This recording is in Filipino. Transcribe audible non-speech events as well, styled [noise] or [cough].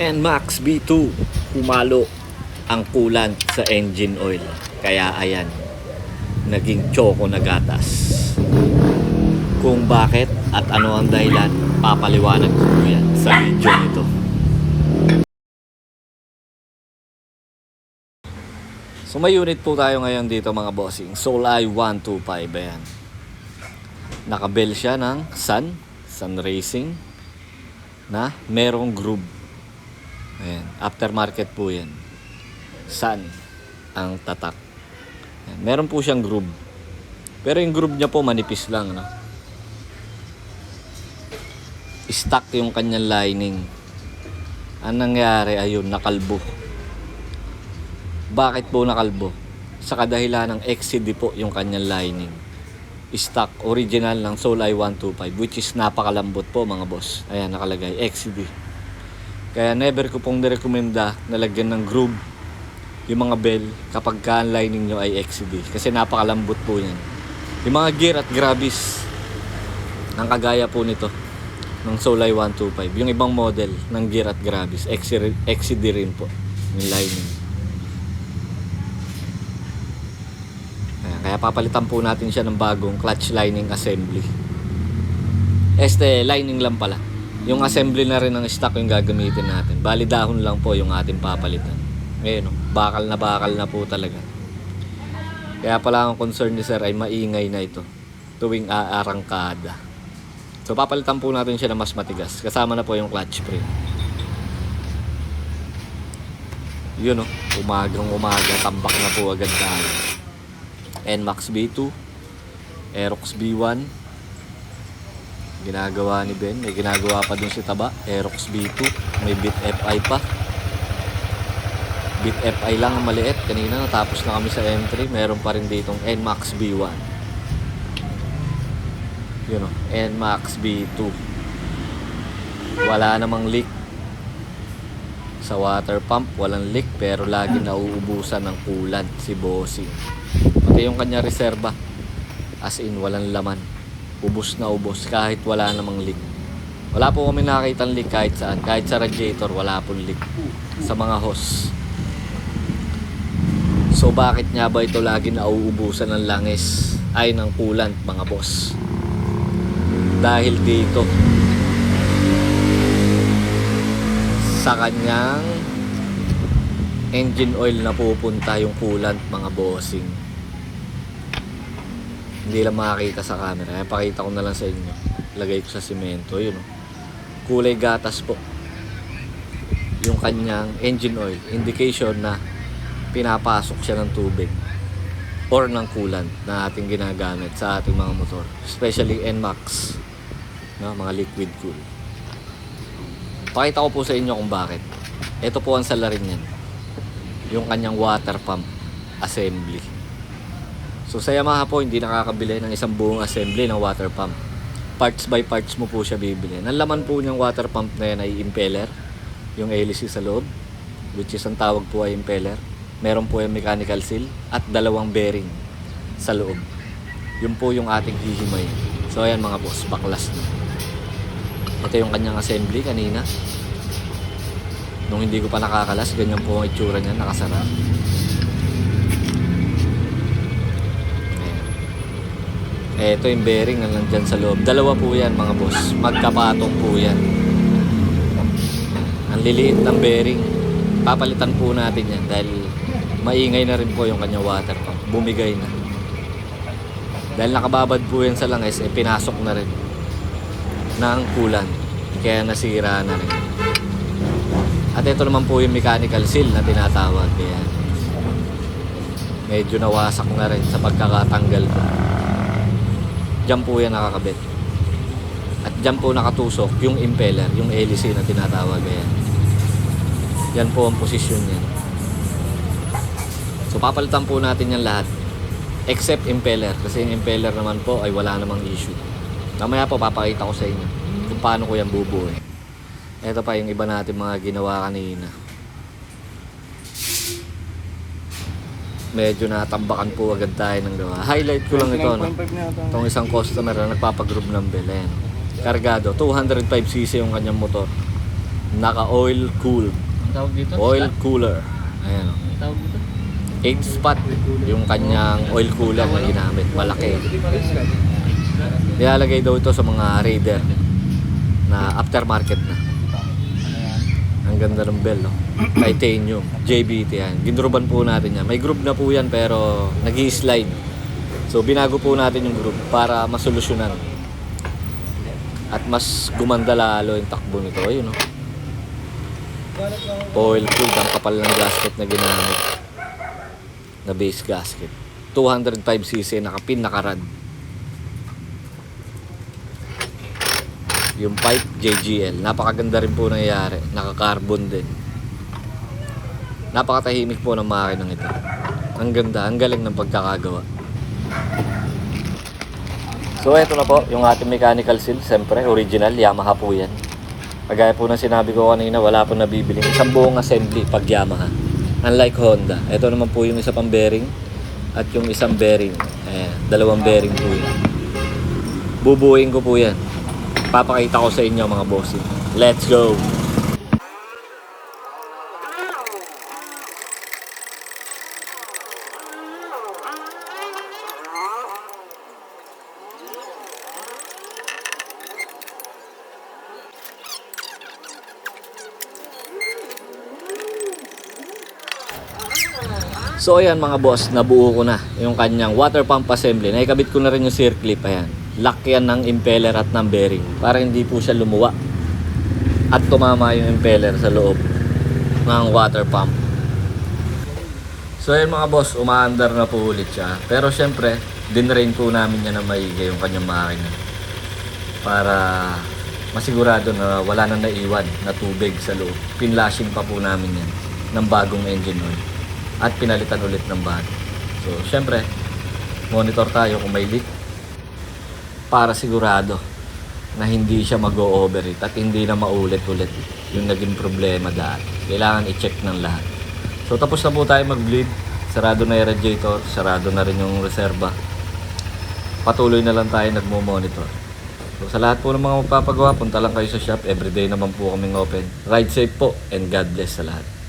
NMAX B2 humalo ang coolant sa engine oil. Kaya ayan, naging choco na gatas. Kung bakit at ano ang dahilan, papaliwanag ko yan sa video nito. So may unit po tayo ngayon dito mga bossing. Solai 125 ayan. Nakabel siya ng Sun, Sun Racing na merong groove. Ayan, aftermarket po yan. Sun ang tatak. Ayan, meron po siyang groove. Pero yung groove niya po manipis lang. No? Stuck yung kanyang lining. Ang nangyari, ayun, nakalbo. Bakit po nakalbo? Sa kadahilan ng XCD po yung kanyang lining. Stock original ng Soul i125 which is napakalambot po mga boss. Ayan nakalagay XCD. Kaya never ko pong nirekomenda na lagyan ng groove yung mga bell kapag ka ang lining nyo ay XCD kasi napakalambot po yan. Yung mga gear at grabis ang kagaya po nito ng Soul i125. Yung ibang model ng gear at grabis XCD, rin po yung lining. Ayan, kaya papalitan po natin siya ng bagong clutch lining assembly. Este, lining lang pala. Yung assembly na rin ng stock yung gagamitin natin. Bali dahon lang po yung ating papalitan. Ngayon, oh, bakal na bakal na po talaga. Kaya pala ang concern ni sir ay maingay na ito tuwing aarangkada. So papalitan po natin siya ng mas matigas. Kasama na po yung clutch spring. Yun oh, umagang umaga, tambak na po agad tayo. NMAX B2, Aerox B1, ginagawa ni Ben, may ginagawa pa dun si Taba, Aerox B2, may Bit FI pa. Bit FI lang ang maliit, kanina natapos na kami sa M3, meron pa rin ditong NMAX B1. Yun o, NMAX B2. Wala namang leak sa water pump, walang leak pero lagi nauubusan ng coolant si Bossing. Pati yung kanya reserba. As in, walang laman. Ubus na ubos kahit wala namang leak. Wala po kami nakakita leak kahit saan. Kahit sa radiator, wala pong leak. Sa mga hose. So bakit nga ba ito lagi nauubusan ng langis ay ng coolant mga boss? Dahil dito sa kanyang engine oil na pupunta yung coolant mga bossing hindi lang makakita sa camera. Kaya pakita ko na lang sa inyo. Lagay ko sa simento. Yun o. Kulay gatas po. Yung kanyang engine oil. Indication na pinapasok siya ng tubig or ng coolant na ating ginagamit sa ating mga motor. Especially NMAX. No, mga liquid cool. Pakita ko po sa inyo kung bakit. Ito po ang salarin niyan. Yung kanyang water pump assembly. So sa Yamaha po, hindi nakakabili ng isang buong assembly ng water pump. Parts by parts mo po siya bibili. Ang laman po niyang water pump na yan ay impeller, yung hélice sa loob, which is ang tawag po ay impeller. Meron po yung mechanical seal at dalawang bearing sa loob. Yun po yung ating hihimay. So ayan mga boss, baklas na. Ito yung kanyang assembly kanina. Nung hindi ko pa nakakalas, ganyan po ang itsura niya, nakasara. Ito yung bearing na nandyan sa loob. Dalawa po yan mga boss. Magkapatong po yan. Ang liliit ng bearing. Papalitan po natin yan dahil maingay na rin po yung kanya water pump. Bumigay na. Dahil nakababad po yan sa langis, eh pinasok na rin ng kulan. Kaya nasira na rin. At ito naman po yung mechanical seal na tinatawag. Kaya medyo nawasak na rin sa pagkakatanggal ko. Diyan po yan nakakabit. At diyan po nakatusok yung impeller, yung hélice na tinatawag yan. Yan po ang posisyon niyan. So papalitan po natin yan lahat. Except impeller. Kasi yung impeller naman po ay wala namang issue. Mamaya po papakita ko sa inyo kung paano ko yan bubuhay. Ito pa yung iba natin mga ginawa kanina. Medyo natambakan po agad tayo ng gawa. Highlight ko lang ito. No? 9.5 na ata. Itong isang customer na nagpapagroove ng bell. Ayan. Kargado. 205cc yung kanyang motor. naka-oil cool. Ang tawag dito? Oil cooler. Ayan o. Ang tawag dito? 8 spot yung kanyang oil cooler na ginamit. Malaki. Nilalagay daw ito sa mga raider na aftermarket na. Ang ganda ng bell, no? [clears throat] Titanium. JBT yan. Ginruban po natin yan. May group na po yan pero nag slide So, binago po natin yung group para masolusyonan. At mas gumanda lalo yung takbo nito. Ayun, no? Oil cooled. Ang kapal ng gasket na ginamit. Na base gasket. 205cc nakapin, nakarad. Yung pipe JGL. Napakaganda rin po nangyayari. Naka-carbon din. Napakatahimik po ng makinang ito. Ang ganda, ang galing ng pagkakagawa. So eto na po, yung ating mechanical seal, siyempre original, Yamaha po yan. Kagaya po ng sinabi ko kanina, wala po nabibiling isang buong assembly pag Yamaha. Unlike Honda, ito naman po yung isa pang bearing at yung isang bearing. Ayan, dalawang bearing po yan. Bubuuin ko po yan. Papakita ko sa inyo mga bossing. Let's go! So ayan mga boss, nabuo ko na yung kanyang water pump assembly. Naikabit ko na rin yung circlip, ayan. Lock yan ng impeller at ng bearing para hindi po siya lumuwa. At tumama yung impeller sa loob ng water pump. So ayan mga boss, umaandar na po ulit siya. Pero syempre, dinrain po namin yan na maigi yung kanyang makina. Para masigurado na wala na naiwan na tubig sa loob. Pinlashing pa po namin yan ng bagong engine oil at pinalitan ulit ng bago. So, syempre, monitor tayo kung may leak para sigurado na hindi siya mag-overheat at hindi na maulit-ulit yung naging problema dati. Kailangan i-check ng lahat. So, tapos na po tayo mag-bleed. Sarado na yung radiator, sarado na rin yung reserva. Patuloy na lang tayo nagmo-monitor. So, sa lahat po ng mga magpapagawa, punta lang kayo sa shop. Everyday naman po kaming open. Ride safe po and God bless sa lahat.